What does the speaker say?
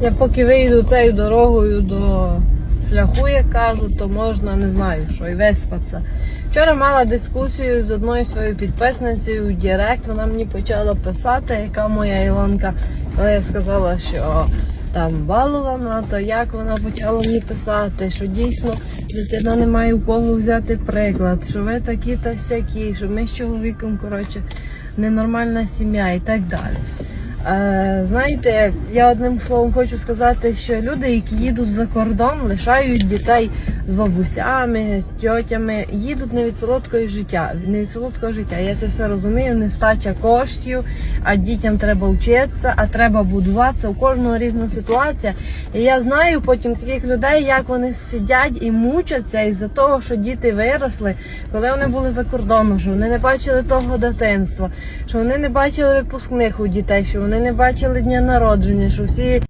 Я поки вийду цією дорогою до шляху, як кажуть, то можна, не знаю, що і виспатися. Вчора мала дискусію з одною своєю підписницею в Директ. Вона мені почала писати, яка моя Ілонка. Коли я сказала, що там балована, то як вона почала мені писати, що дійсно дитина не має у кого взяти приклад, що ви такі та сякі, що ми з чоловіком, коротше, ненормальна сім'я і так далі. Е, знаєте, я одним словом хочу сказати, що люди, які їдуть за кордон, лишають дітей з бабусями, з тьотями, їдуть не від солодкого життя, не від солодкого життя. Я це все розумію, нестача коштів, а дітям треба вчитися, а треба будуватися. У кожного різна ситуація. І я знаю потім таких людей, як вони сидять і мучаться із-за того, що діти виросли, коли вони були за кордоном, що вони не бачили того дитинства, що вони не бачили випускних у дітей, що вони не бачили дня народження, що всі